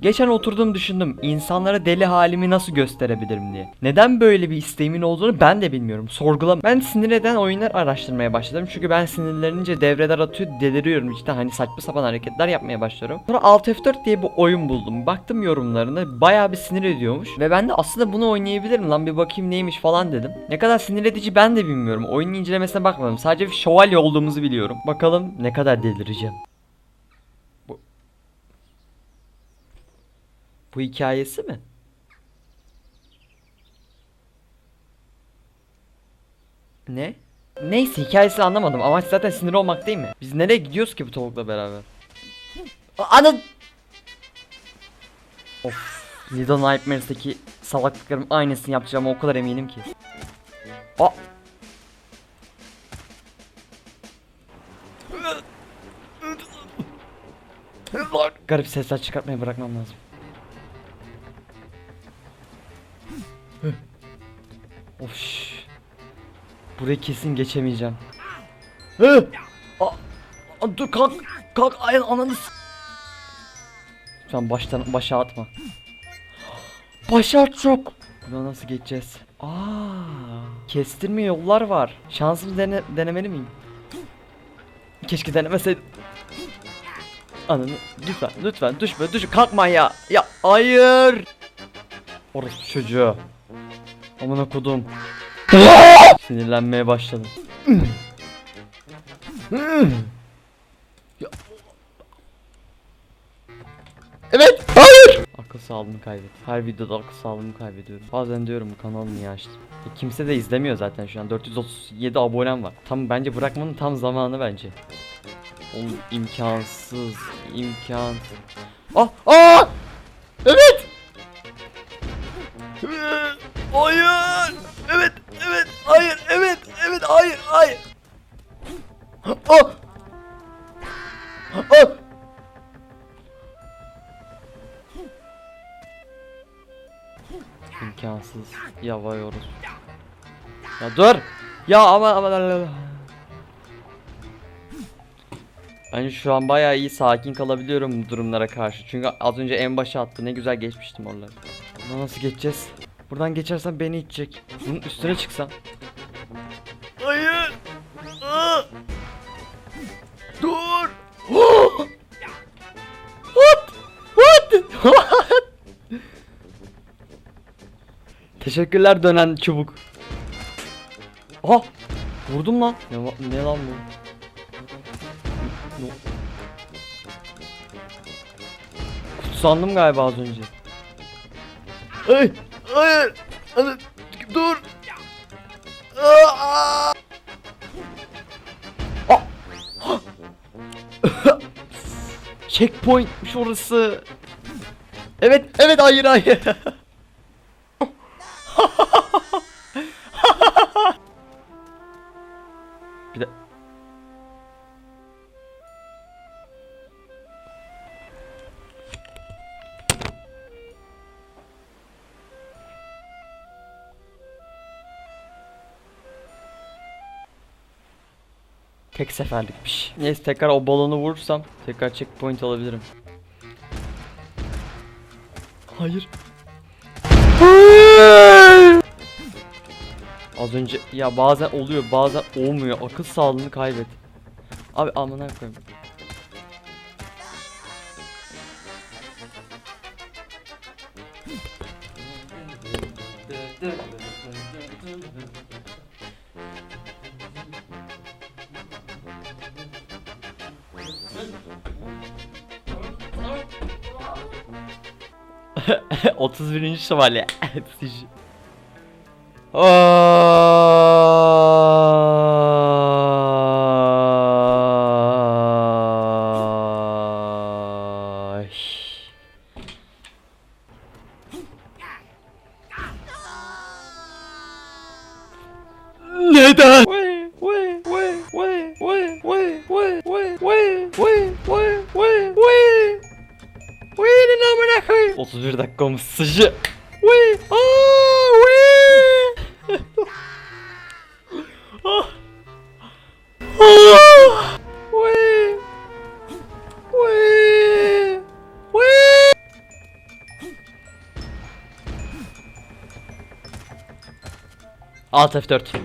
Geçen oturdum düşündüm insanlara deli halimi nasıl gösterebilirim diye. Neden böyle bir isteğimin olduğunu ben de bilmiyorum. Sorgulam. Ben sinir eden oyunlar araştırmaya başladım. Çünkü ben sinirlenince devreler atıyor deliriyorum işte hani saçma sapan hareketler yapmaya başlıyorum. Sonra Alt F4 diye bir oyun buldum. Baktım yorumlarına bayağı bir sinir ediyormuş. Ve ben de aslında bunu oynayabilirim lan bir bakayım neymiş falan dedim. Ne kadar sinir edici ben de bilmiyorum. Oyunun incelemesine bakmadım. Sadece bir şövalye olduğumuzu biliyorum. Bakalım ne kadar delireceğim. Bu hikayesi mi? Ne? Neyse hikayesini anlamadım. Amaç zaten sinir olmak değil mi? Biz nereye gidiyoruz ki bu tavukla beraber? A- Anın! Of. Little Nightmares'taki salaklıklarım aynısını yapacağıma o kadar eminim ki. Aa! Garip sesler çıkartmayı bırakmam lazım. Of. şş. Burayı kesin geçemeyeceğim. Hı! Aa, aa, dur kalk. Kalk ayın ananı s- Lütfen baştan başa atma. Başa at çok. Buna nasıl geçeceğiz? Aa, kestirme yollar var. Şansımı dene, denemeli miyim? Keşke denemeseydim. Ananı lütfen lütfen düşme düşme kalkma ya. Ya hayır. Orası çocuğu. Amına kodum. Sinirlenmeye başladım. Evet. Hayır. Akıl sağlığımı kaybettim. Her videoda akıl sağlığımı kaybediyorum. Bazen diyorum bu kanalı niye açtım. E, kimse de izlemiyor zaten şu an. 437 abonem var. Tam bence bırakmanın tam zamanı bence. Oğlum imkansız. imkansız. Ah! Ah! Evet! İmkansız. Yavayıyoruz. Ya dur! Ya ama ama ben şu an bayağı iyi sakin kalabiliyorum bu durumlara karşı. Çünkü az önce en başa attı. Ne güzel geçmiştim oraları. Buradan nasıl geçeceğiz? Buradan geçersem beni itecek. Bunun üstüne çıksam. Teşekkürler dönen çubuk. Aha! Vurdum lan. Ne, ne lan bu? Ne- Kutsandım galiba az önce. Ay, hayır. Hadi, dur. Aa! Checkpointmiş orası. Evet, evet, hayır, hayır. Bir de Tek seferlikmiş. Neyse tekrar o balonu vurursam tekrar checkpoint alabilirim. Hayır. Az önce ya bazen oluyor bazen olmuyor. Akıl sağlığını kaybet. Abi amına koyayım. Otuz birinci şövalye. Ay. Neden? Vay, vay, vay, vay, vay, vay, vay, vay, vay, vay, vay, vay, vay. Vay'nin amına koyayım. 31 dakikamız sıcı. Vay, aa, Alt F4